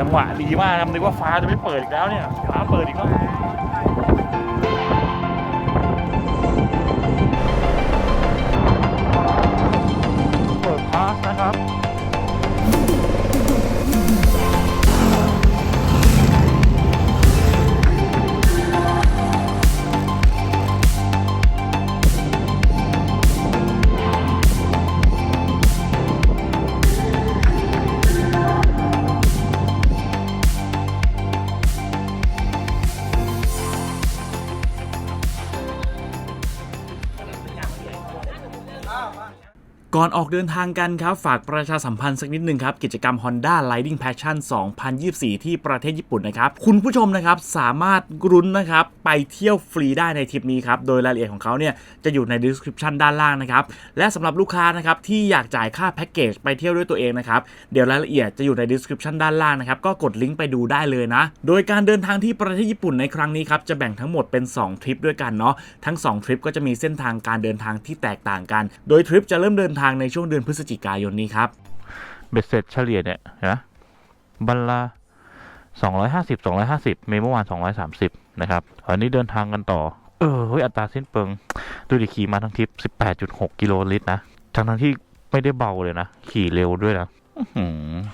จังหวะดีมากครับนึกว่าฟ้าจะไม่เปิดอีกแล้วเนี่ย ฟ้าเปิดอีกแล้วเปิดพาสนะครับ ก่อนออกเดินทางกันครับ ฝากประชาสัมพันธ์สักนิดหนึ่งครับ กิจกรรม Honda Riding Passion 2024 ที่ประเทศญี่ปุ่นนะครับ คุณผู้ชมนะครับ สามารถรุ้นนะครับ ไปเที่ยวฟรีได้ในทริปนี้ครับ โดยรายละเอียดของเขาเนี่ย จะอยู่ใน description ด้านล่างนะครับ และสำหรับลูกค้านะครับ ที่อยากจ่ายค่าแพ็กเกจไปเที่ยวด้วยตัวเองนะครับ เดี๋ยวรายละเอียดจะอยู่ใน description ด้านล่างนะครับก็กดลิงก์ไปดูได้เลยนะ โดยการเดินทางที่ประเทศญี่ปุ่นในครั้งนี้ครับจะแบ่งทั้งหมดเป็น 2 ทริปด้วยกันเนาะทั้ง 2 ทริปก็จะมีเส้นทางการเดินทางที่แตกต่างกัน โดยทริปจะเริ่มเดินทางในช่วงเดือนพฤศจิกายนนี้ครับเบ็ดเสร็จเฉลี่ยเนี่ยนะบัลละสองร้อยห้าสิบสองร้อยห้าสิบเมื่อวานสองร้อยสามสิบนะครับวันนี้เดินทางกันต่อ เออ เฮ้ย อัตราสิ้นเปลือง ดูดิขี่มาทั้งทริปสิบแปดจุดหกกิโลลิตรนะ ทั้งทั้งที่ไม่ได้เบาเลยนะ ขี่เร็วด้วยนะ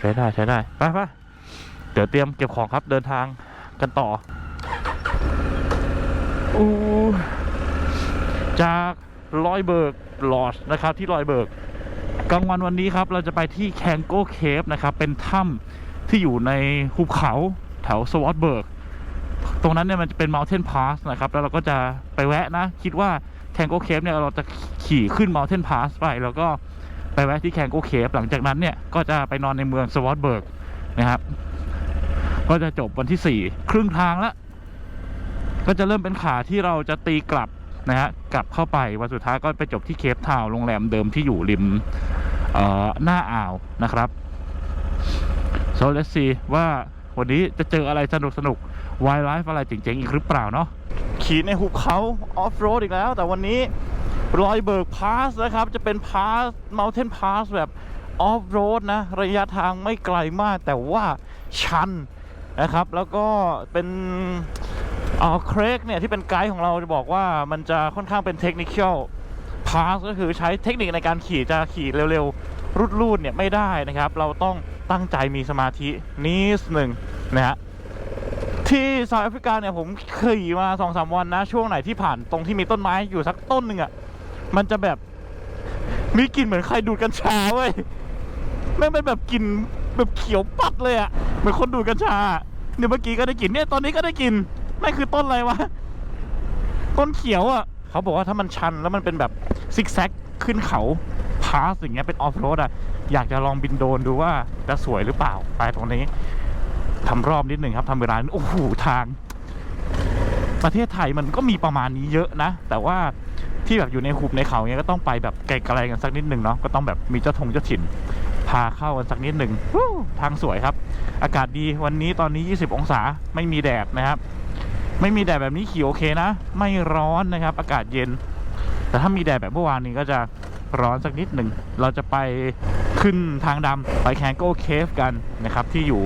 ใช้ได้ใช้ได้ ไปไปเดี๋ยวเตรียมเก็บของครับเดินทางกันต่ออู้จาก ลอยเบิร์กลอสนะครับที่ลอยเบิร์กกลางวันวันนี้ครับเราจะไปที่แคนโกเคฟนะครับเป็นถ้ำที่อยู่ในหุบเขาแถวสวอตเบิร์กตรงนั้นเนี่ยมันจะเป็น Mountain Pass นะครับ แล้วเราก็จะไปแวะนะ คิดว่าแคนโกเคฟเนี่ยเราจะขี่ขึ้น Mountain Pass ไป แล้วก็ไปแวะที่แคนโกเคฟหลังจากนั้นเนี่ยก็จะไปนอนในเมืองสวอตเบิร์กนะครับ ก็จะจบวันที่ 4 ครึ่งทางแล้ว ก็จะเริ่มเป็นขาที่เราจะตีกลับ นะฮะกลับเข้าไปวันสุดท้ายก็ไปจบที่เคปทาวโรงแรมเดิมที่อยู่ริมหน้าอ่าวนะครับ so let's see ว่าวันนี้จะเจออะไรสนุกสนุกวายไลฟ์อะไรเจ๋งๆ อีกหรือเปล่าเนาะขี่ในหุบเขาออฟโรดอีกแล้ว แต่วันนี้รอยเบิร์กพาสนะครับ จะเป็นพาส Mountain Pass แบบออฟโรดนะ ระยะทางไม่ไกลมากแต่ว่าชันนะครับ แล้วก็เป็น อ๋อเครกเนี่ยที่เป็นไกด์ของเราจะบอกว่ามันจะค่อนข้างเป็นเทคนิค l พาสก็คือใช้เทคนิคในการขี่จะขี่เร็วๆ รุดรูดเนี่ยไม่ได้นะครับ เราต้องตั้งใจมีสมาธินิดหนึ่งนะฮะที่เซาท์แอฟริกาเนี่ยผมขี่มาสองสามวันนะ ช่วงไหนที่ผ่านตรงที่มีต้นไม้อยู่สักต้นหนึ่งอะ่ะมันจะแบบมีกลิ่นเหมือนใครดูดกัญชาเว้ยไม่เป็นแบบกลิ่นแบบเขียวปัดเลยอะ่ะเหมือนคนดูดกัญชาเนี่ยเมื่อกี้ก็ได้กลิ่นเนี่ยตอนนี้ก็ได้กลิ่น นั่คือต้นอะไรวะ ต้นเขียวอะ เขาบอกว่าถ้ามันชันแล้วมันเป็นแบบซิกแซกขึ้นเขาพาสอย่างเงี้ยเป็นออฟโรดอะ อยากจะลองบินโดรนดูว่าจะสวยหรือเปล่า ไปตรงนี้ทำรอบนิดหนึ่งครับทำเวลาโอ้โหทาง ประเทศไทยมันก็มีประมาณนี้เยอะนะ แต่ว่าที่แบบอยู่ในหุบในเขาเงี้ยก็ต้องไปแบบไกลๆกันสักนิดหนึ่งเนาะก็ต้องแบบมีเจ้าทงเจ้าถิ่น พาเข้ากันสักนิดหนึ่งทางสวยครับ อากาศดีวันนี้ตอนนี้ 20 องศาไม่มีแดดนะครับ ไม่มีแดดแบบนี้ขี่โอเคนะ ไม่ร้อนนะครับ อากาศเย็น แต่ถ้ามีแดดแบบเมื่อวานนี้ก็จะร้อนสักนิดหนึ่ง เราจะไปขึ้นทางดำไปแคนโกเคฟกันนะครับ ที่อยู่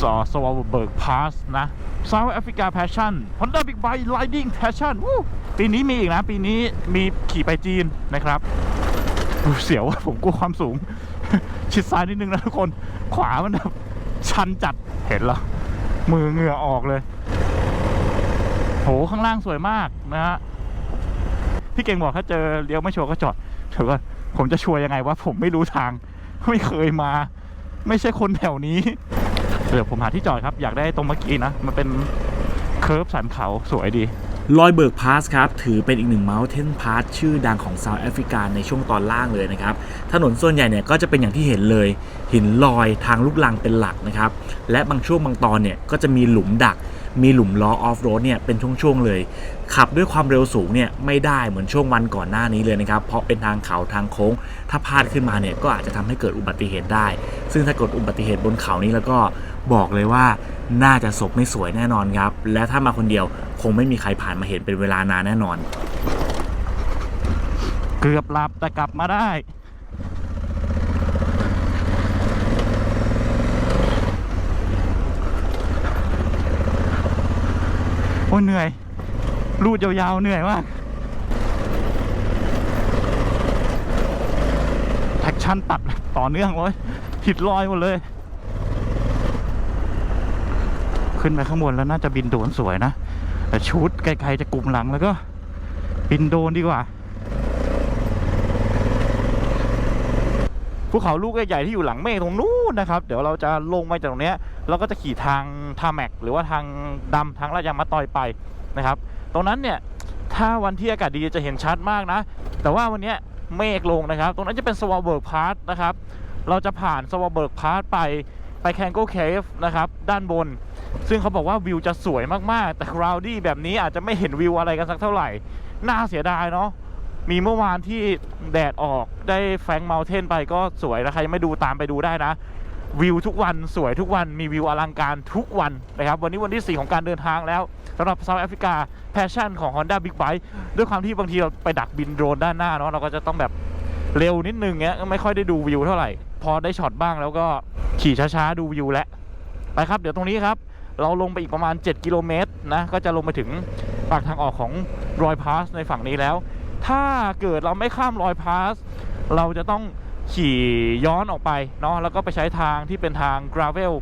สอสวอลเบิร์กพาสนะ South Africa Passion Honda Big Bike Riding Passion วู้ปีนี้มีอีกนะ ปีนี้มีขี่ไปจีนนะครับดูเสียวผมกลัวความสูง ชิดซ้ายนิดนึงนะทุกคน ขวามันแบบชันจัดเห็นเหรอมือเหงื่อออกเลย โหข้างล่างสวยมากนะฮะพี่เก่งบอกถ้าเจอเลี้ยวไม่ชัวร์ก็จอดเถอะว่าผมจะชัวร์ยังไงว่าผมไม่รู้ทาง ไม่เคยมา ไม่ใช่คนแถวนี้เดี๋ยวผมหาที่จอดครับ อยากได้ตรงเมื่อกี้นะ มันเป็นเคิร์ฟสันเขาสวยดี ลอยเบิร์กพาสครับถือเป็นอีกหนึ่ง Mountain Pass ชื่อดังของเซาท์แอฟริกาในช่วงตอนล่างเลยนะครับ ถนนส่วนใหญ่เนี่ยก็จะเป็นอย่างที่เห็นเลย หินลอยทางลูกลังเป็นหลักนะครับ และบางช่วงบางตอนเนี่ยก็จะมีหลุมดัก มีหลุมล้อออฟโรดเนี่ยเป็นช่วงๆเลย ขับด้วยความเร็วสูงเนี่ยไม่ได้เหมือนช่วงวันก่อนหน้านี้เลยนะครับ เพราะเป็นทางเขาทางโค้ง ถ้าพลาดขึ้นมาเนี่ยก็อาจจะทำให้เกิดอุบัติเหตุได้ ซึ่งถ้าเกิดอุบัติเหตุบนเขานี้แล้วก็บอกเลยว่า น่าจะศพไม่สวยแน่นอนครับ และถ้ามาคนเดียวคงไม่มีใครผ่านมาเห็นเป็นเวลานานแน่นอน เกือบหลับแต่กลับมาได้ โอ้เหนื่อย รูดยาวๆเหนื่อยมากแท็กชั่นตัดต่อเนื่องเลยผิดรอยหมดเลย ขึ้นไปข้างบนแล้วน่าจะบินโดนสวยนะ แต่ชุดไกลๆจะกลุ่มหลังแล้วก็ บินโดนดีกว่าภูเขาลูกใหญ่ๆที่อยู่หลังเมฆตรงนู้นนะครับ เดี๋ยวเราจะลงมาจากตรงนี้เราก็จะขี่ทางทาแม็กหรือว่าทางดำทางลาดยางมะตอยไปนะครับ ตรงนั้นเนี่ยถ้าวันที่อากาศดีจะเห็นชัดมากนะ แต่ว่าวันนี้เมฆลงนะครับ ตรงนั้นจะเป็นสวอเบิร์กพาร์ทนะครับ เราจะผ่านสวอเบิร์กพาร์ทไป ไปแคนโกเคฟนะครับด้านบน ซึ่งเขาบอกว่าวิวจะสวยมากๆ แต่คราวดี้แบบนี้อาจจะไม่เห็นวิวอะไรกันสักเท่าไหร่ น่าเสียดายเนาะมีเมื่อวานที่แดดออกได้แฟงเมลเทนไปก็สวยนะใครยังไม่ดูตามไปดูได้นะ วิวทุกวันสวยทุกวันมีวิวอลังการทุกวันนะครับวันนี้วันที่ 4 ของการเดินทางแล้วสำหรับเซาท์แอฟริกาแพชชั่นของ Honda Big Bike ด้วยความที่บางทีเราไปดักบินโดรนด้านหน้าเนาะเราก็จะต้องแบบเร็วนิดนึงเงี้ยไม่ค่อยได้ดูวิวเท่าไหร่ อได้ช็อตบ้างแล้วก็ขี่ช้าๆดูวิวแล้วไปครับ เดี๋ยวตรงนี้ครับ เราลงไปอีกประมาณ 7 กิโลเมตรนะ ก็จะลงไปถึงปากทางออกของรอยพาสในฝั่งนี้แล้ว ถ้าเกิดเราไม่ข้ามรอยพาสเราจะต้องขี่ย้อนออกไปเนาะแล้วก็ไปใช้ทางที่เป็นทางกราเวล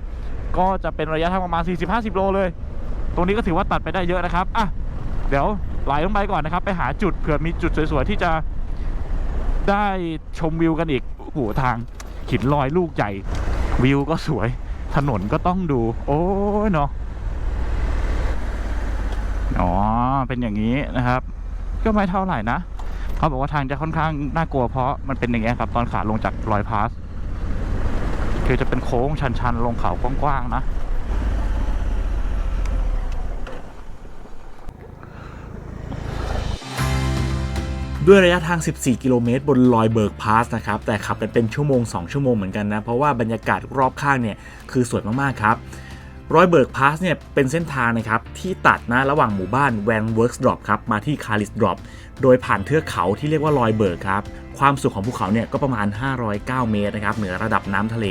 ก็จะเป็นระยะทางประมาณ 40-50 โลเลย ตรงนี้ก็ถือว่าตัดไปได้เยอะนะครับอะเดี๋ยวไหลลงไปก่อนนะครับ ไปหาจุดเผื่อมีจุดสวยๆที่จะได้ชมวิวกันอีกโอ้โหทาง หินลอยลูกใหญ่ วิวก็สวย ถนนก็ต้องดู โอ้ยเนาะอ๋อ เป็นอย่างนี้นะครับ ก็ไม่เท่าไหร่นะเขาบอกว่าทางจะค่อนข้างน่ากลัวเพราะมันเป็นอย่างเงี้ยครับ ตอนขาลงจากรอยพาสคือจะเป็นโค้งชันๆ ลงเขากว้างๆนะ ด้วยระยะทาง 14 กิโลเมตรบนลอยเบิร์กพาสนะครับ แต่ขับกันเป็นชั่วโมง 2 ชั่วโมงเหมือนกันนะ เพราะว่าบรรยากาศรอบข้างเนี่ยคือสวยมาก ๆ ครับรอยเบิร์กพาสเนี่ยเป็นเส้นทางนะครับที่ตัดนะระหว่างหมู่บ้านแวนเวิร์กส์ดรอปครับมาที่คาริสดรอปโดยผ่านเทือกเขาที่เรียกว่าลอยเบิร์กครับ ความสูงของภูเขาเนี่ยก็ประมาณ 509 เมตรนะครับเหนือระดับน้ำทะเล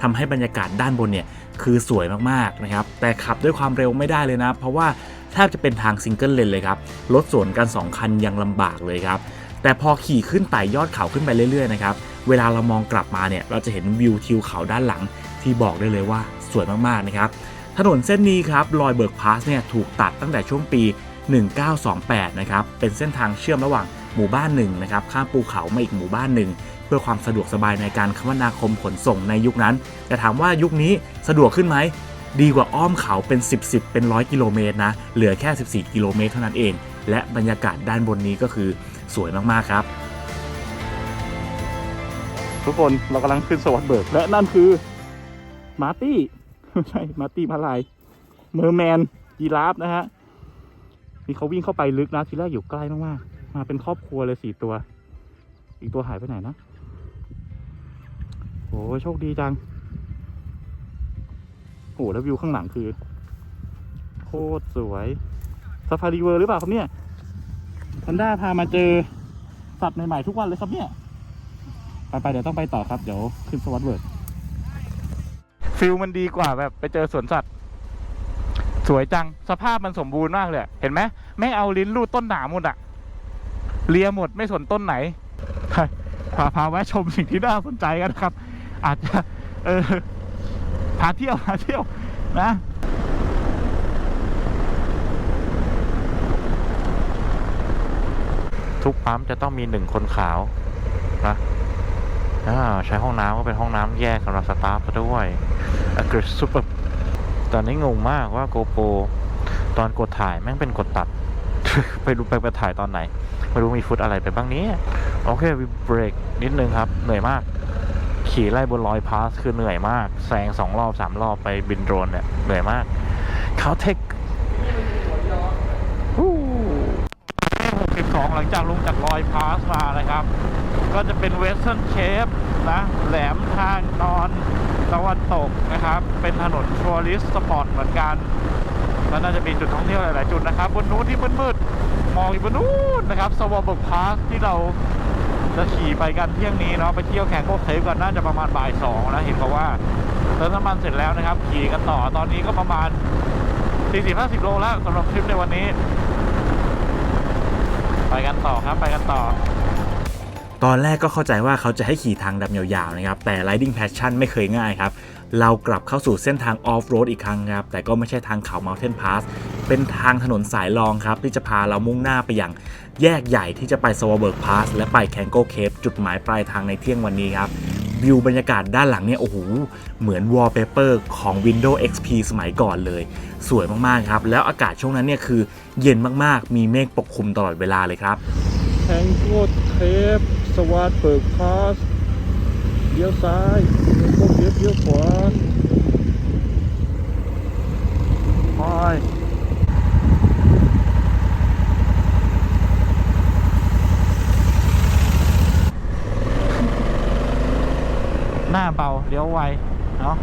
ทำให้บรรยากาศด้านบนเนี่ยคือสวยมากๆนะครับแต่ขับด้วยความเร็วไม่ได้เลยนะ เพราะว่าแทบจะเป็นทางซิงเกิลเลนเลยครับรถสวนกัน 2 คันยังลำบากเลยครับ แต่พอขี่ขึ้นไต่ยอดเขาขึ้นไปเรื่อยๆนะครับเวลาเรามองกลับมาเนี่ยเราจะเห็นวิวทิวเขาด้านหลังที่บอกได้เลยว่าสวยมากๆนะครับถนนเส้นนี้ครับลอยเบิร์กพาสเนี่ยถูกตัดตั้งแต่ช่วงปี 1928 นะครับเป็นเส้นทางเชื่อมระหว่างหมู่บ้านหนึ่งนะครับข้ามภูเขามาอีกหมู่บ้านหนึ่งเพื่อความสะดวกสบายในการคมนาคมขนส่งในยุคนั้น แต่ถามว่ายุคนี้สะดวกขึ้นไหมดีกว่าอ้อมเขาเป็น 10 10เป็นร้อยกิโลเมตรนะเหลือแค่ 14 กิโลเมตรเท่านั้นเอง และบรรยากาศด้านบนนี้ก็คือ สวยมากๆครับ ทุกคนเรากำลังขึ้นสวัสดเบิร์กและนั่นคือมาร์ตี้ไม่ใช่มาร์ตี้มาลายเมอร์แมนยีราฟนะฮะนี่เขาวิ่งเข้าไปลึกนะทีแรกอยู่ใกล้มากๆมาเป็นครอบครัวเลยสี่ตัว อีกตัวหายไปไหนนะโอ้โชคดีจังโอ้แล้ววิวข้างหลังคือ โคตรสวยซาฟารีเวิร์หรือเปล่าครับเนี่ย พันด้าพามาเจอสัตว์ใหม่ๆทุกวันเลยครับเนี่ย ไปไปๆเดี๋ยวต้องไปต่อครับ เดี๋ยวขึ้นสวัสดเวิร์ดฟิลมันดีกว่าแบบไปเจอสวนสัตว์ สวยจังสภาพมันสมบูรณ์มากเลย เห็นไหมแม่เอาลิ้นลูดต้นหนามหมดอะเลียหมดไม่สนต้นไหนพาพาแวะชมสิ่งที่น่าสนใจกันนะครับ อาจจะ เออพาเที่ยวพาเที่ยวนะ ทุกปั๊มจะต้องมีหนึ่งคนขาวนะใช้ห้องน้ำก็เป็นห้องน้ำแยกสำหรับสตาฟด้วยอักฤษซุปเปอร์ตอนนี้งงมากว่าโกโปรตอนกดถ่ายแม่งเป็นกดตัด ไปดูไปไปถ่ายตอนไหน ไม่รู้มีฟุตอะไรไปบ้างนี้ โอเควิเบรกนิดนึงครับ เหนื่อยมาก ขี่ไล่บนลอยพาสคือเหนื่อยมากแซงสองรอบสามรอบไปบินโดรนเนี่ยเหนื่อยมากเขาเทค 62 ห ลงจากลอยพาสมานะครับ ก็จะเป็นเวสเทิร์นเคปนะแหลมทางนอนตะวันตกนะครับ เป็นถนนทัวริสสปอร์ตเหมือนกันแล้วน่าจะมีจุดท่องเที่ยวหลาย ๆ จุดนะครับบนนู้นที่มืดๆมองอยู่บนนู้นนะครับสวอเบิร์กพาสที่เราจะขี่ไปกันเที่ยงนี้เนาะไปเที่ยวแข่งโคเคฟกันน่าจะประมาณบ่ายสองนะเห็นเขาว่าเติมน้ำมันเสร็จแล้วนะครับ ขี่กันต่อตอนนี้ก็ประมาณ 40 50 โลแล้วสำหรับทริปในวันนี้ ไปกันต่อครับ ไปกันต่อ ตอนแรกก็เข้าใจว่าเขาจะให้ขี่ทางดับยาวๆนะครับ แต่ Riding Passion ไม่เคยง่ายครับ เรากลับเข้าสู่เส้นทางออฟโรดอีกครั้งครับ แต่ก็ไม่ใช่ทางเขา Mountain Pass เป็นทางถนนสายรองครับ ที่จะพาเรามุ่งหน้าไปอย่างแยกใหญ่ที่จะไปสวอเบิร์กพาสและไปแคนโกเคปจุดหมายปลายทางในเที่ยงวันนี้ครับ วิวบรรยากาศด้านหลังเนี่ยโอ้โหเหมือนวอลเปเปอร์ของ Windows XP สมัยก่อนเลย สวยมากๆครับ แล้วอากาศช่วงนั้นเนี่ยคือเย็นมากๆ มีเมฆปกคลุมตลอดเวลาเลยครับแทงโกเทปสวัสดเปิดพาสเลี้ยวซ้ายเทปเลี้ยวขวาไปหน้าเบาเลี้ยวไว เนาะ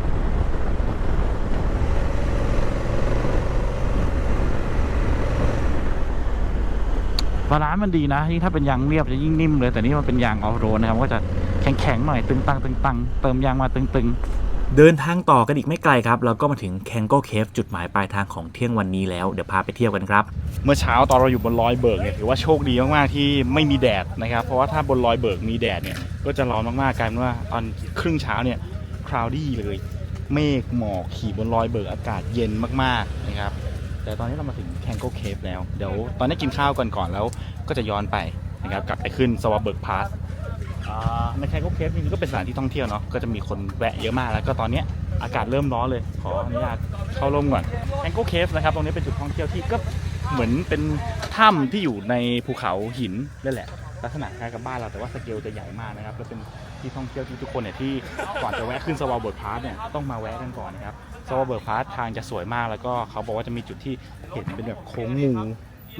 บาลานซ์ มันดีนะยิ่งถ้าเป็นยางเรียบจะยิ่งนิ่มเลย แต่นี่มันเป็นยางออฟโรดนะครับก็จะแข็งๆหน่อยตึงตังตึงตังเติมยางมาตึงเดินทางต่อกันอีกไม่ไกลครับ เราก็มาถึง k a n g o Cave จุดหมายปลายทางของเที่ยงวันนี้แล้วเดี๋ยวพาไปเที่ยวกันครับ เมื่อเช้าตอนเราอยู่บนลอยเบิกเนี่ยถือว่าโชคดีมากๆที่ไม่มีแดดนะครับเพราะว่าถ้าบนลอยเบิกมีแดดเนี่ยก็จะร้อนมากๆกลายเป็นว่าตอนครึ่งเช้าเนี่ยคราวดี้เลยเมฆหมอกขี่บนลอยเบิกอากาศเย็นมากๆนะครับแต่ตอนนี้เรามาถึง แคนโกเคฟแล้ว เดี๋ยวตอนนี้กินข้าวก่อนก่อนแล้วก็จะย้อนไปนะครับกลับไปขึ้นสวาเบิร์กพาสในแคนโกเคฟนี่ก็เป็นสถานที่ท่องเที่ยวเนาะก็จะมีคนแวะเยอะมากแล้วก็ตอนเนี้ยอากาศเริ่มร้อนเลย ขออนุญาตเข้าร่มก่อนแคนโกเคฟนะครับตรงนี้เป็นจุดท่องเที่ยวที่ก็เหมือนเป็นถ้ำที่อยู่ในภูเขาหินนั่นแหละ ลักษณะคล้ายกับบ้านเราแต่ว่าสเกลจะใหญ่มากนะครับแล้วเป็น ที่ท่องเที่ยวที่ทุกคนเนี่ยที่ก่อนจะแวะขึ้นสวาเบิร์กพาสเนี่ยต้องมาแวะกันก่อนนะครับสวาเบิร์กพาสททางจะสวยมากแล้วก็เขาบอกว่าจะมีจุดที่เห็นเป็นแบบโค้งงู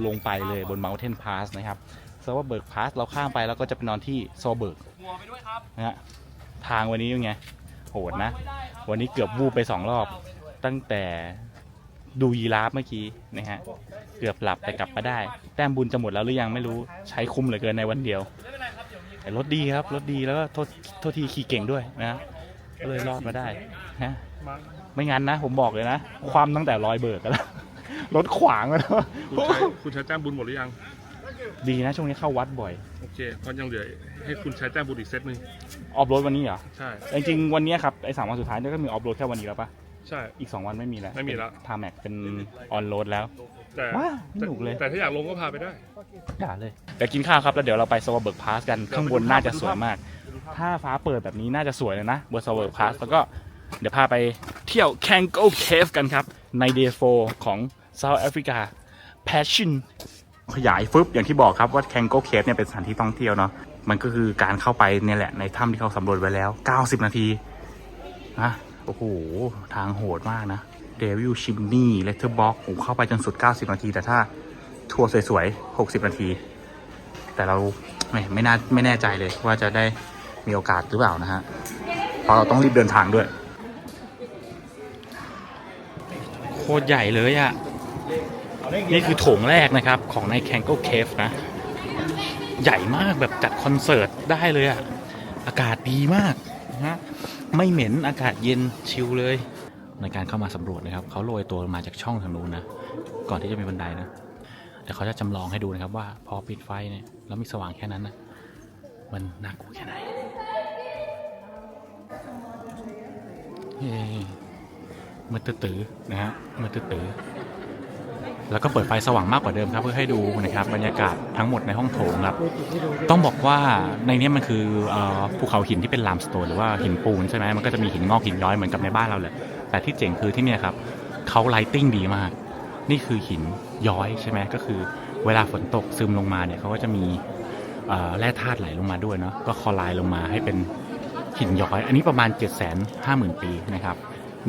ลงไปเลยบน Mountain Pass นะครับสวาเบิร์กพาสเราข้ามไปแล้วก็จะไปนอนที่สวาเบิร์กนะฮะทางวันนี้ยังไงโหดนะ วันนี้เกือบวูบไปสองรอบ ตั้งแต่ดูยีราฟเมื่อกี้นะฮะเกือบหลับแต่กลับมาได้ แต้มบุญจะหมดแล้วหรือยังไม่รู้ใช้คุ้มเหลือเกินในวันเดียว แต่รถดีครับ รถดีแล้วก็โทษโทษทีขี่เก่งด้วยนะก็เลยรอดมาได้ฮะไม่งั้นนะ ผมบอกเลยนะ ความตั้งแต่รอยเบิกกันแล้วรถขวางแล้วคุณใช้คุณใช้แต้มบุญหมดหรือยัง ดีนะ ช่วงนี้เข้าวัดบ่อย โอเคก็ยังเหลือให้คุณใช้แต้มบุญอีกเซตหนึ่งออฟโรดวันนี้เหรอ ใช่แต่จริงๆวันนี้ครับไอ้สามวันสุดท้ายเนี่ยก็มีออฟโรดแค่วันนี้แล้วปะใช่ อีก2วันไม่มีแล้ว ไม่มีแล้วทาแม็กเป็นออนโรดแล้ว แต่ว้าไม่หนุกเลยแต่ถ้าอยากลงก็พาไปได้ ด่าเลยเดี๋ยวกินข้าวครับแล้วเดี๋ยวเราไปสวาเบิร์กพาสกันข้างบนน่าจะสวยมาก ถ้าฟ้าเปิดแบบนี้น่าจะสวยเลยนะบนสวาเบิร์กพาสแล้วก็เดี๋ยวพาไปเที่ยวแคนโกเคฟกันครับ ใน day 4ของ South Africa Passion ขยายฟึบอย่างที่บอกครับว่าแคนโกเคฟเนี่ยเป็นสถานที่ท่องเที่ยวเนาะมันก็คือการเข้าไปเนี่ยแหละในถ้ำที่เขาสำรวจไว้แล้ว 90 นาทีนะโอ้โหทางโหดมากนะ เดวิลชิมนี่เลเทอร์บ็อกผมเข้าไปจนสุด 90 นาที แต่ถ้าทัวร์สวยๆ 60 นาที แต่เราไม่ไม่น่าไม่แน่ใจเลยว่าจะได้มีโอกาสหรือเปล่านะฮะเพราะเราต้องรีบเดินทางด้วย โคตรใหญ่เลยอะ่ะ นี่คือโถงแรกนะครับ ของใน k a n g o Cave นะ ใหญ่มากแบบจัดคอนเสิร์ตได้เลยอะ่ะ อากาศดีมากนะไม่เหม็นอากาศเย็นชิลเลย ในการเข้ามาสำรวจนะครับเขาโรยตัวมาจากช่องทางนู้นนะก่อนที่จะมีบันไดนะเดี๋ยวเขาจะจำลองให้ดูนะครับว่าพอปิดไฟเนี่ยแล้วมีสว่างแค่นั้นนะมันน่ากลัวแค่ไหนเฮ้มืดตื้อนะฮะมืดตื้อแล้วก็เปิดไฟสว่างมากกว่าเดิมครับเพื่อให้ดูนะครับบรรยากาศทั้งหมดในห้องโถงครับ ต้องบอกว่าในนี้มันคือเออภูเขาหินที่เป็นลามสโตนหรือว่าหินปูนใช่ไหมมันก็จะมีหินงอกหินย้อยเหมือนกับในบ้านเราเลย แต่ที่เจ๋งคือที่เนี่ยครับเขาไลติ้งดีมาก นี่คือหินย้อยใช่ไหมก็คือ เวลาฝนตกซึมลงมาเนี่ยเขาก็จะมีแร่ธาตุไหลลงมาด้วยเนาะก็คอลายลงมาให้เป็นหินย้อย อันนี้ประมาณ 7 5 0 0 0 0 ปีนะครับ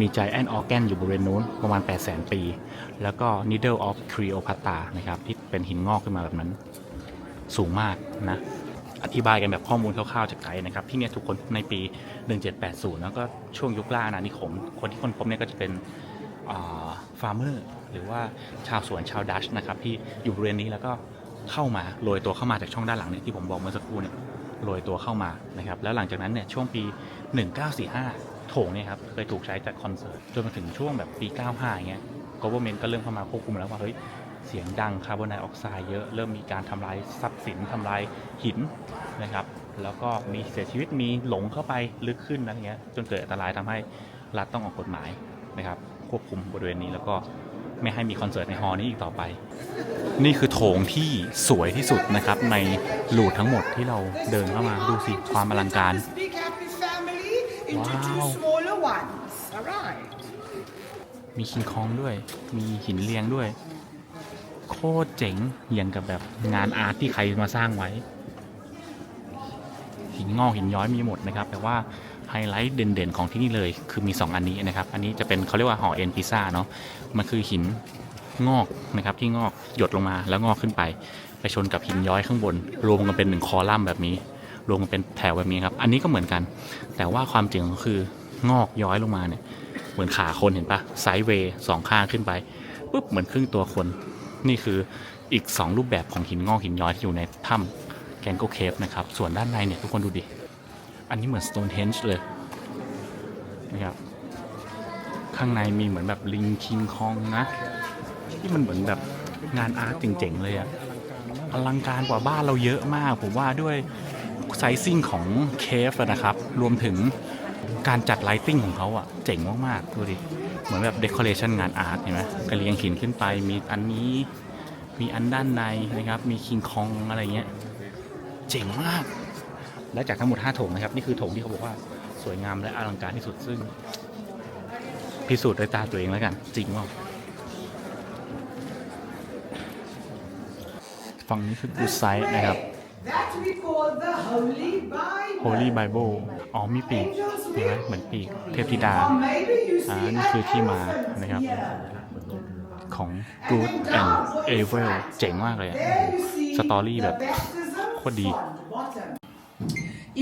มีใจแอนออแกนอยู่บริเวณนู้นประมาณ 8 0 0 0 0ปี แล้วก็ Needle of Cleopatra นะครับที่เป็นหินงอกขึ้นมาแบบนั้นสูงมากนะ อธิบายกันแบบข้อมูลคร่าวๆจากไกด์นะครับ ที่เนี่ยถูกค้นในปี 1780 แล้วก็ช่วงยุคล่าอาณานิคม คนที่ค้นพบเนี่ยก็จะเป็นฟาร์มเมอร์หรือว่าชาวสวนชาวดัชนะครับ ที่อยู่บริเวณนี้แล้วก็เข้ามาโรยตัวเข้ามาจากช่องด้านหลังเนี่ยที่ผมบอกเมื่อสักครู่เนี่ยโรยตัวเข้ามานะครับ แล้วหลังจากนั้นเนี่ยช่วงปี 1945 โถงเนี่ยครับเคยถูกใช้จัดคอนเสิร์ตจนมาถึงช่วงแบบปี 95เงี้ย government ก็เริ่มเข้ามาควบคุมแล้วว่าเฮ้ย เสียงดังคาร์บอนไดออกไซด์เยอะ เริ่มมีการทำลายทรัพย์สินทำลายหินนะครับแล้วก็มีเสียชีวิตมีหลงเข้าไปลึกขึ้นอะไรเงี้ยจนเกิดอันตรายทำให้รัฐต้องออกกฎหมายนะครับควบคุมบริเวณนี้แล้วก็ไม่ให้มีคอนเสิร์ตในฮอลล์นี้อีกต่อไป นี่คือโถงที่สวยที่สุดนะครับในลูททั้งหมดที่เราเดินเข้ามาดูสิความอลังการ This big happy family into Wow. two smaller ones. All right. มีคิงคองด้วย มีหินเรียงด้วย โคตรเจ๋งอย่างกับแบบงานอาร์ตที่ใครมาสร้างไว้ หินงอกหินย้อยมีหมดนะครับ แต่ว่าไฮไลท์เด่นๆของที่นี่เลย คือมี 2 อันนี้นะครับ อันนี้จะเป็นเขาเรียกว่าหอเอ็นพิซ่าเนาะมันคือหินงอกนะครับที่งอกหยดลงมาแล้วงอกขึ้นไป ไปชนกับหินย้อยข้างบน รวมกันเป็นหนึ่งคอลัมน์แบบนี้รวมกันเป็นแถวแบบนี้ครับอันนี้ก็เหมือนกัน แต่ว่าความจริงก็คืองอกย้อยลงมาเนี่ยเหมือนขาคนเห็นปะไซด์เวย์สองข้างขึ้นไปปุ๊บเหมือนครึ่งตัวคน นี่คืออีก 2 รูปแบบของหินงอกหินย้อยที่อยู่ในถ้ำแกงโกเคฟนะครับ ส่วนด้านในเนี่ยทุกคนดูดิ อันนี้เหมือน Stonehenge เลยนะครับข้างในมีเหมือนแบบลิงคิงคองนะที่มันเหมือนแบบงานอาร์ตเจ๋งๆเลยอะอลังการกว่าบ้านเราเยอะมาก ผมว่าด้วยไซซิ่งของเคฟนะครับ รวมถึงการจัดไลติ้งของเขาอะเจ๋งมากๆดูดิ เหมือนแบบเดคอเรชันงานอาร์ตเห็นไหมกระเลียงหินขึ้นไปมีอันนี้มีอันด้านในนะครับ มีคิงคองอะไรเงี้ยเจ๋งมาก และจากทั้งหมด5โถงนะครับ นี่คือโถงที่เขาบอกว่าสวยงามและอลังการที่สุดซึ่ง พิสูจน์ด้วยตาตัวเองแล้วกัน จริงว่าฝั่งนี้คือกูไซต์นะครับ holy Bible. Holy Bible อ๋อมีปีก เห็นไหมเหมือนปีกเทพธิดา Or maybe you อ่า see นี่คือ an ที่มา elephant นะครับ here. ของ Good and Evil เจ๋งมากเลยอะ There you see สตอรี่ the แบบ baptism โคตรดี from the bottom.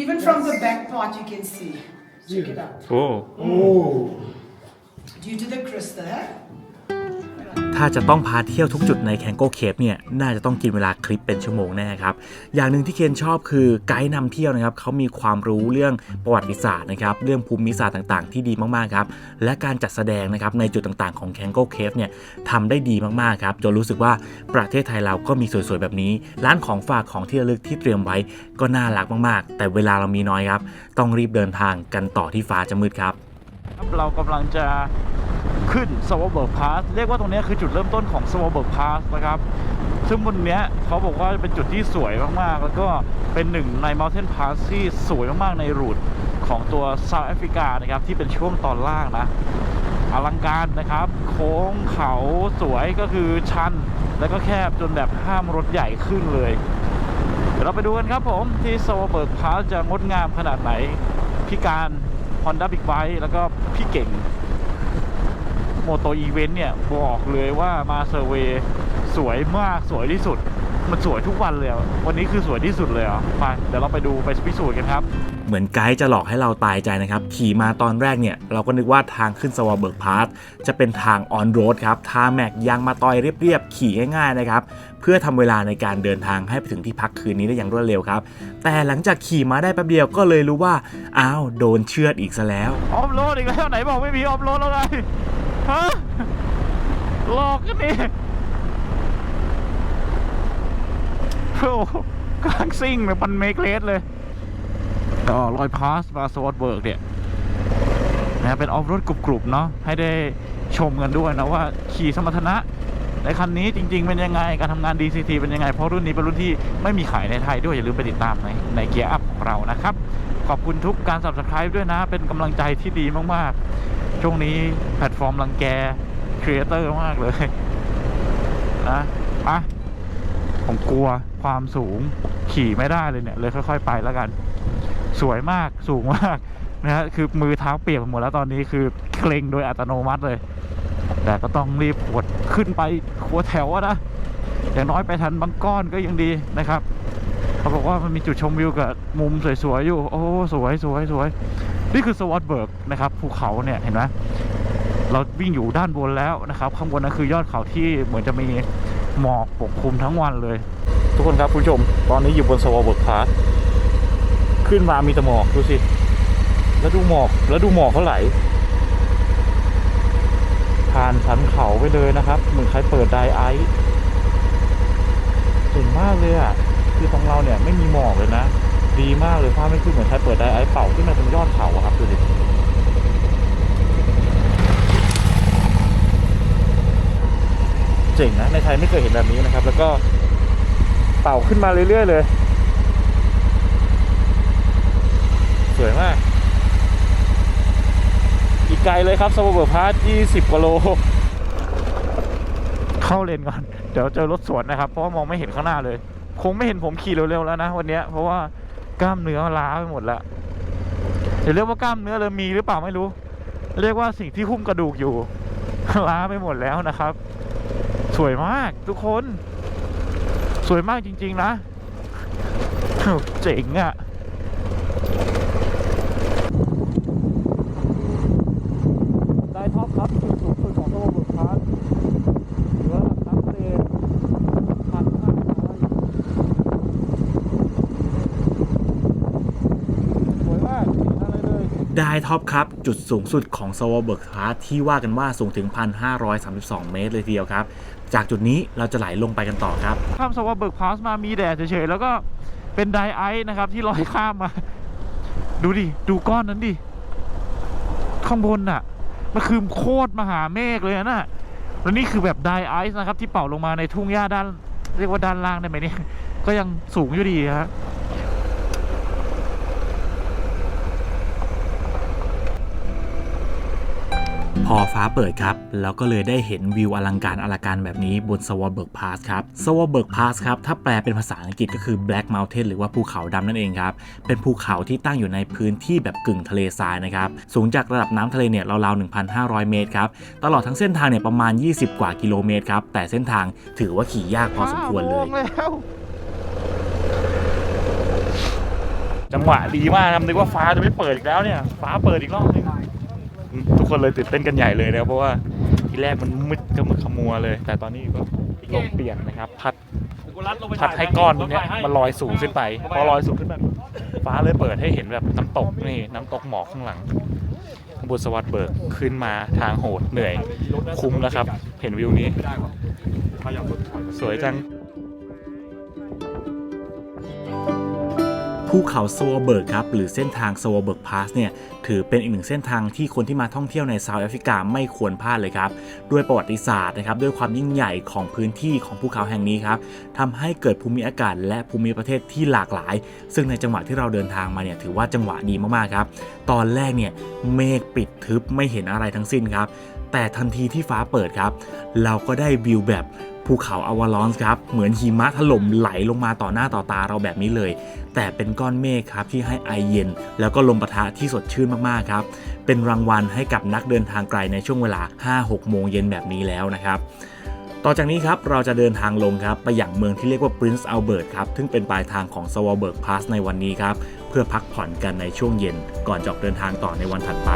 Even from the back part you can see. Check it out. โอ้ Due to the crystal, eh? ถ้าจะต้องพาเที่ยวทุกจุดในแคนโกเคฟเนี่ยน่าจะต้องกินเวลาคลิปเป็นชั่วโมงแน่ครับอย่างหนึ่งที่เคนชอบคือไกด์นำเที่ยวนะครับเขามีความรู้เรื่องประวัติศาสตร์นะครับเรื่องภูมิศาสตร์ต่างๆ ที่ดีมากๆครับและการจัดแสดงนะครับในจุดต่างๆของแคนโกเคฟเนี่ยทำได้ดีมากๆครับจนรู้สึกว่าประเทศไทยเราก็มีสวยๆแบบนี้ ร้านของฝากของที่ระลึกที่เตรียมไว้ก็น่ารักมากๆ แต่เวลาเรามีน้อยครับต้องรีบเดินทางกันต่อที่ฟ้าจะมืดครับ ครับเรากำลังจะขึ้นสวอเบิร์กพาสเรียกว่าตรงนี้คือจุดเริ่มต้นของสวอเบิร์กพาสนะครับ ซึ่งบนเนี้ยเขาบอกว่าเป็นจุดที่สวยมากๆ แล้วก็เป็นหนึ่งใน Mountain Pass ที่สวยมากๆในรูทของตัวเซาท์แอฟริกานะครับ ที่เป็นช่วงตอนล่างนะอลังการนะครับ โค้งเขาสวยก็คือชัน แล้วก็แคบจนแบบห้ามรถใหญ่ขึ้นเลย เดี๋ยวเราไปดูกันครับผมที่โซเบิร์กพาสจะงดงามขนาดไหนพี่การ Honda Big Bike แล้วก็พี่เก่งโมโตอีเวนต์เนี่ยบอกเลยว่ามาเซอร์เวย์สวยมากสวยที่สุด มันสวยทุกวันเลย วันนี้คือสวยที่สุดเลยอะไปเดี๋ยวเราไปดูไปพิสูจน์กันครับ เหมือนไกด์จะหลอกให้เราตายใจนะครับ ขี่มาตอนแรกเนี่ย เราก็นึกว่าทางขึ้นสวอเบิร์กพาสจะเป็นทางออนโรดครับทาแม็กยางมาตอยเรียบๆ ขี่ง่ายๆนะครับ เพื่อทำเวลาในการเดินทางให้ไปถึงที่พักคืนนี้ได้อย่างรวดเร็วครับ แต่หลังจากขี่มาได้แป๊บเดียวก็เลยรู้ว่าอ้าวโดนเชือดอีกซะแล้วออฟโรดอีกแล้วไหนบอกไม่มีออฟโรดแล้วไงฮะหลอกกันนี่โอ้โหกลางซิ่งเลยมันเมกเลสเลย ก็ลอยพาสมาสวอตเบิร์กเนี่ยนะเป็นออฟโรดกรุบๆเนาะให้ได้ชมกันด้วยนะว่าขี่สมรรถนะในคันนี้จริง ๆ เป็นยังไงการทำงาน DCT เป็นยังไง เพราะรุ่นนี้เป็นรุ่นที่ไม่มีขายในไทยด้วย อย่าลืมไปติดตามในในเกียร์อัพของเรานะครับ ขอบคุณทุกการ subscribe ด้วยนะ เป็นกำลังใจที่ดีมากๆ ช่วงนี้แพลตฟอร์มรังแกครีเอเตอร์มากเลยนะอะผมกลัวความสูงขี่ไม่ได้เลยเนี่ย เลยค่อย ๆ ไปแล้วกัน สวยมากสูงมากนะฮะคือมือเท้าเปียกหมดแล้วตอนนี้คือเกรงโดยอัตโนมัติเลย แต่ก็ต้องรีบขวดขึ้นไปหัวแถวนะอย่างน้อยไปทันบางก้อนก็ยังดีนะครับเขาบอกว่ามันมีจุดชมวิวกับมุมสวยๆอยู่ โอ้สวยสวยสวยนี่คือสวอตเบิร์กนะครับภูเขาเนี่ยเห็นไหมเราวิ่งอยู่ด้านบนแล้วนะครับ ข้างบนนั้นคือยอดเขาที่เหมือนจะมีหมอกปกคลุมทั้งวันเลย ทุกคนครับผู้ชม ตอนนี้อยู่บนสวอตเบิร์กพาส ขึ้นมามีแต่หมอกดูสิ แล้วดูหมอก แล้วดูหมอกเขาไหล ผ่านสันเขาไปเลยนะครับ เหมือนใครเปิดไดไอซ์เจ๋งมากเลยอะ คือตรงเราเนี่ยไม่มีหมอกเลยนะ ดีมากเลยภาพไม่ขึ้นเหมือนใครเปิดไดไอซ์เป่าขึ้นมาตรงยอดเขาอะครับดูดิเจ๋งนะในไทยไม่เคยเห็นแบบนี้นะครับ แล้วก็เป่าขึ้นมาเรื่อยๆเลย สวยมาก อีกไกลเลยครับสมบูรณ์พาร์ท20กว่าโล เข้าเลนก่อน เดี๋ยวเจอรถสวนนะครับ เพราะว่ามองไม่เห็นข้างหน้าเลย คงไม่เห็นผมขี่เร็วๆแล้วนะวันนี้เพราะว่ากล้ามเนื้อล้าไปหมดแล้วจะเรียกว่ากล้ามเนื้อเลยมีหรือเปล่าไม่รู้ เรียกว่าสิ่งที่หุ้มกระดูกอยู่ล้าไปหมดแล้วนะครับ สวยมากทุกคน สวยมากจริง ๆ นะเจ๋งอะ่ะ ได้ท็อปครับจุดสูงสุดของตัวเบิร์กพาร์ทเหนือน้ำทะเลพันห้าร้อยสวยมากอะไรเลย ได้ ท็อปครับ จุดสูงสุดของ s w a r b e r g Pass ที่ว่ากันว่าสูงถึง 1,532 เมตรเลยทีเดียวครับ จากจุดนี้เราจะไหลลงไปกันต่อครับ ข้ามสวาเบิร์กพาสมามีแดดเฉยๆ แล้วก็เป็นไดไอซ์นะครับที่ลอยข้ามมา ดูดิ ดูก้อนนั้นดิ ข้างบนน่ะ มันคือโคตรมหาเมฆเลยนะแล้วนี่คือแบบไดไอซ์นะครับที่เป่าลงมาในทุ่งหญ้าด้าน เรียกว่าด้านล่างได้ไหมเนี่ย ก็ยังสูงอยู่ดีฮะพ อฟ้าเปิดครับเราก็เลยได้เห็นวิวอลังการอลังการแบบนี้บน s w a r b e r g Pass ครับ s w a r b e r g Pass ครับ ถ้าแปลเป็นภาษาอังกฤษก็คือ Black Mountain หรือว่าภูเขาดำนั่นเองครับ เป็นภูเขาที่ตั้งอยู่ในพื้นที่แบบกึ่งทะเลทรายนะครับ สูงจากระดับน้ำทะเลเนี่ยราวๆ1,500 เมตรครับ ตลอดทั้งเส้นทางเนี่ยประมาณ 20 กว่ากิโลเมตรครับ แต่เส้นทางถือว่าขี่ยากพอสมควรเลยจังหวะดีมากนะนึกว่าฟ้าจะไม่เปิดอีกแล้วเนี่ย ฟ้าเปิดอีกรอบนึง ทุกคนเลยตื่นเต้นกันใหญ่เลยนะครับเพราะว่าทีแรกมันมืดกระมึกขมัวเลย แต่ตอนนี้ก็ลมเปลี่ยนนะครับ พัดพัดให้ก้อนตรงเนี้ยมันลอยสูงขึ้นไป พอลอยสูงขึ้นไปฟ้าเลยเปิดให้เห็นแบบน้ำตกนี่น้ำตกหมอกข้างหลังบนสวัสดเบิกขึ้นมาทางโหดเหนื่อยคุ้มแล้วครับ เห็นวิวนี้ สวยจัง ภูเขาสวเบิร์กครับหรือเส้นทางสวเบิร์กพาสเนี่ยถือเป็นอีกหนึ่งเส้นทางที่คนที่มาท่องเที่ยวในเซาท์แอฟริกาไม่ควรพลาดเลยครับด้วยประวัติศาสตร์นะครับด้วยความยิ่งใหญ่ของพื้นที่ของภูเขาแห่งนี้ครับทำให้เกิดภูมิอากาศและภูมิประเทศที่หลากหลาย ซึ่งในจังหวะที่เราเดินทางมาเนี่ยถือว่าจังหวะดีมากๆครับตอนแรกเนี่ยเมฆปิดทึบไม่เห็นอะไรทั้งสิ้นครับแต่ทันทีที่ฟ้าเปิดครับ เราก็ได้วิวแบบ ภูเขาอวาลอนส์ครับ เหมือนหิมะถล่มไหลลงมาต่อหน้าต่อตาเราแบบนี้เลย แต่เป็นก้อนเมฆครับที่ให้ไอเย็น แล้วก็ลมปะทะที่สดชื่นมาก ๆ ครับ เป็นรางวัลให้กับนักเดินทางไกลในช่วงเวลา 5-6 โมงเย็นแบบนี้แล้วนะครับต่อจากนี้ครับ เราจะเดินทางลงครับ ไปอย่างเมืองที่เรียกว่า Prince Albert ครับ ซึ่งเป็นปลายทางของ s w a r b e r g Pass ในวันนี้ครับ เพื่อพักผ่อนกันในช่วงเย็น ก่อนจะออกเดินทางต่อในวันถัดไป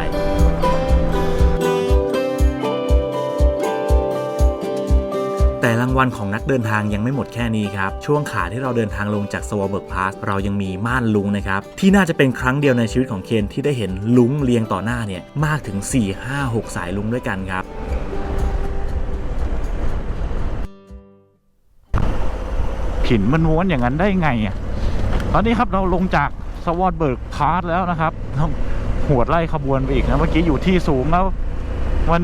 แต่รางวัลของนักเดินทางยังไม่หมดแค่นี้ครับ ช่วงขาที่เราเดินทางลงจากสวอเบิร์กพาสเรายังมีม่านลุงนะครับ ที่น่าจะเป็นครั้งเดียวในชีวิตของเคนที่ได้เห็นลุงเรียงต่อหน้าเนี่ยมากถึง 4 5 6 สายลุงด้วยกันครับหินมันม้วนอย่างนั้นได้ไงอะตอนนี้ครับเราลงจากสวอตเบิร์กพาร์ทแล้วนะครับต้องหวดไล่ขบวนไปอีกนะ เมื่อกี้อยู่ที่สูงแล้ว มัน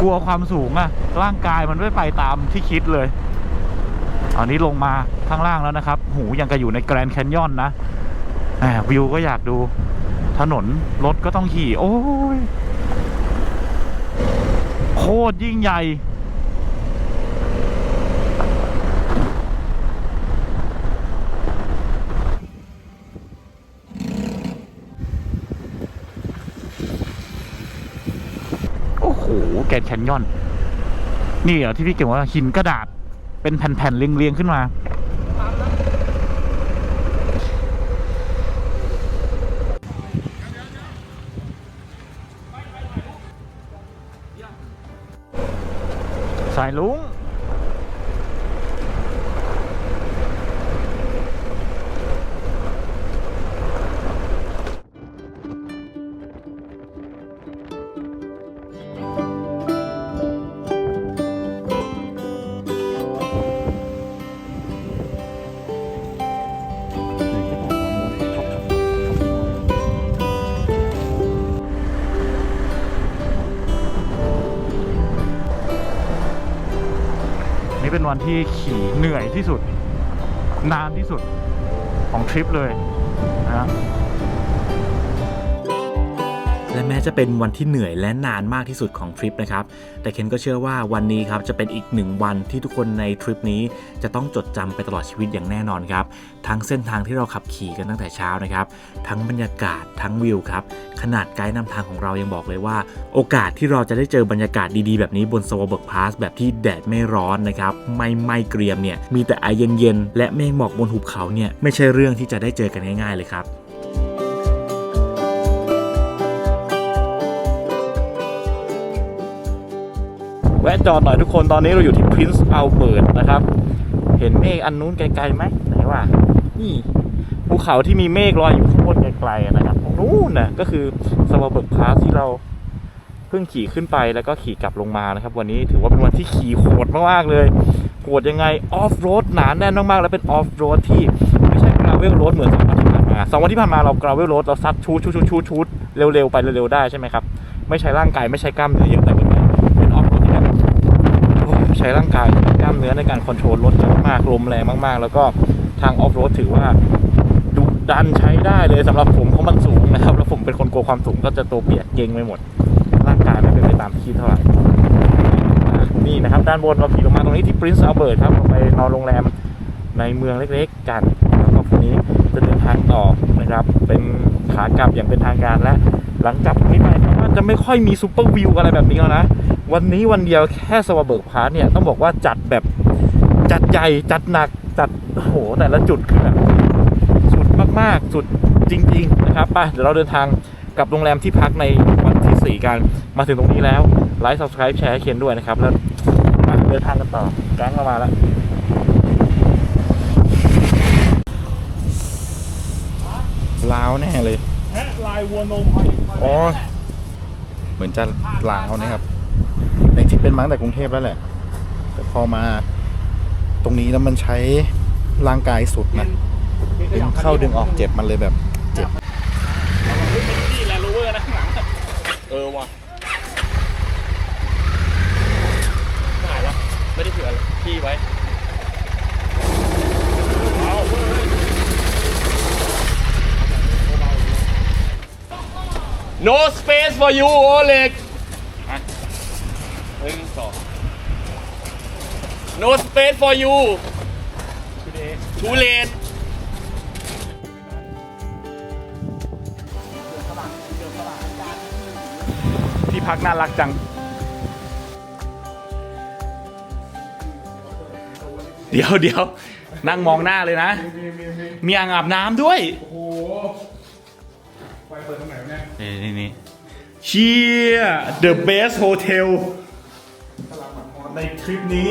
กลัวความสูงอะร่างกายมันไม่ไปตามที่คิดเลยตอนนี้ลงมาข้างล่างแล้วนะครับ หูยังกะอยู่ในแกรนด์แคนยอนนะแหมวิวก็อยากดู ถนนรถก็ต้องขี่ โอ้ย โคตรยิ่งใหญ่ โอ้โห แกนแคนยอน นี่เหรอที่พี่เก่งว่าหินกระดาษเป็นแผ่นๆเรียงๆขึ้นมาสายลุง เป็นวันที่ขี่เหนื่อยที่สุด นานที่สุดของทริปเลยนะ และแม้จะเป็นวันที่เหนื่อยและนานมากที่สุดของทริปนะครับ แต่เคนก็เชื่อว่าวันนี้ครับจะเป็นอีกหนึ่งวันที่ทุกคนในทริปนี้จะต้องจดจำไปตลอดชีวิตอย่างแน่นอนครับ ทั้งเส้นทางที่เราขับขี่กันตั้งแต่เช้านะครับ ทั้งบรรยากาศทั้งวิวครับ ขนาดไกด์นำทางของเรายังบอกเลยว่า โอกาสที่เราจะได้เจอบรรยากาศดีๆ แบบนี้บนสวอเบิร์กพาสแบบที่แดดไม่ร้อนนะครับไม่ไม่เกรียมเนี่ยมีแต่ไอเย็นๆและเมฆหมอกบนหุบเขาเนี่ยไม่ใช่เรื่องที่จะได้เจอกันง่ายๆเลยครับ แวะจอดหน่อยทุกคนตอนนี้เราอยู่ที่ Prince Albert นะครับ เห็นเมฆอันนู้นไกลๆไหมไหนว่านี่ภูเขาที่มีเมฆลอยอยู่ข้างบนไกลๆนะครับตรงนู้นน่ะก็คือสวาเบิร์กพาสที่เราเพิ่งขี่ขึ้นไปแล้วก็ขี่กลับลงมานะครับ วันนี้ถือว่าเป็นวันที่ขี่โหดมากๆเลยโหดยังไงออฟโรดหนาแน่นมากๆแล้วเป็นออฟโรดที่ไม่ใช่กราเวลโรดเหมือนสองวันที่ผ่านมาสองวันที่ผ่านมาเรากราเวลโรดเราซัดชูดชูดชูดชูดชูดเร็วๆไปเร็วๆได้ใช่ไหมครับไม่ใช้ร่างกายไม่ใช้กล้ามเนื้อเยอะแต่วันนี้เป็นออฟโรดที่แบบ โอ้ ใช้ร่างกายกล้ามเนื้อในการคอนโทรลรถเยอะมากลมแรงมากๆ แล้วก็ทางออฟโรดถือว่าดุดันใช้ได้เลยสำหรับผมเพราะมันสูงนะครับ แล้วผมเป็นคนกลัวความสูงก็จะตัวเปียกเก่งไปหมด ร่างกายไม่เป็นไปตามที่คิดเท่าไหร่นี่นะครับด้านบนเราขี่ลงมาตรงนี้ที่ Prince Albert ครับเราไปนอนโรงแรมในเมืองเล็กๆ กันแล้วก็พรุ่งนี้จะเดินทางต่อนะครับ เป็นขากลับอย่างเป็นทางการและหลังจากนี้ไปครับว่าจะไม่ค่อยมีซูเปอร์วิวอะไรแบบนี้แล้วนะ วันนี้วันเดียวแค่สวาเบิร์กพาร์ทเนี่ยต้องบอกว่าจัดแบบจัดใหญ่จัดหนักจัดโอ้โหแต่ละจุดคือแบบสุดมากๆ สุดจริง ๆ นะครับไปเดี๋ยวเราเดินทางกลับโรงแรมที่พักในวันที่ 4 กัน มาถึงตรงนี้แล้ว ไลค์ subscribe แชร์ให้เคนด้วยนะครับ แล้วมาเดินทางกันต่อแก๊งเรามาแล้วลาวแน่เลยลายวัวนมอ๋อ เหมือนจะลาวนะครับในที่ เป็นมั้งแต่กรุงเทพแล้วแหละ แต่พอมาตรงนี้แล้วมันใช้ร่างกายสุดนะดึงเข้าดึงออกเจ็บมันเลยแบบเจ็บนี่แลนด์โรเวอร์นะหลังเออว่ะได้แล้วไม่ได้เผื่อที่ไว้ No space for you โอเล็ก หนึ่งสอง No space for you Too late ที่พักน่ารักจัง เดี๋ยวเดี๋ยวนั่งมองหน้าเลยนะ มีอ่างอาบน้ำด้วยนี่นี่นี่เชีย The best hotel ในคลิปนี้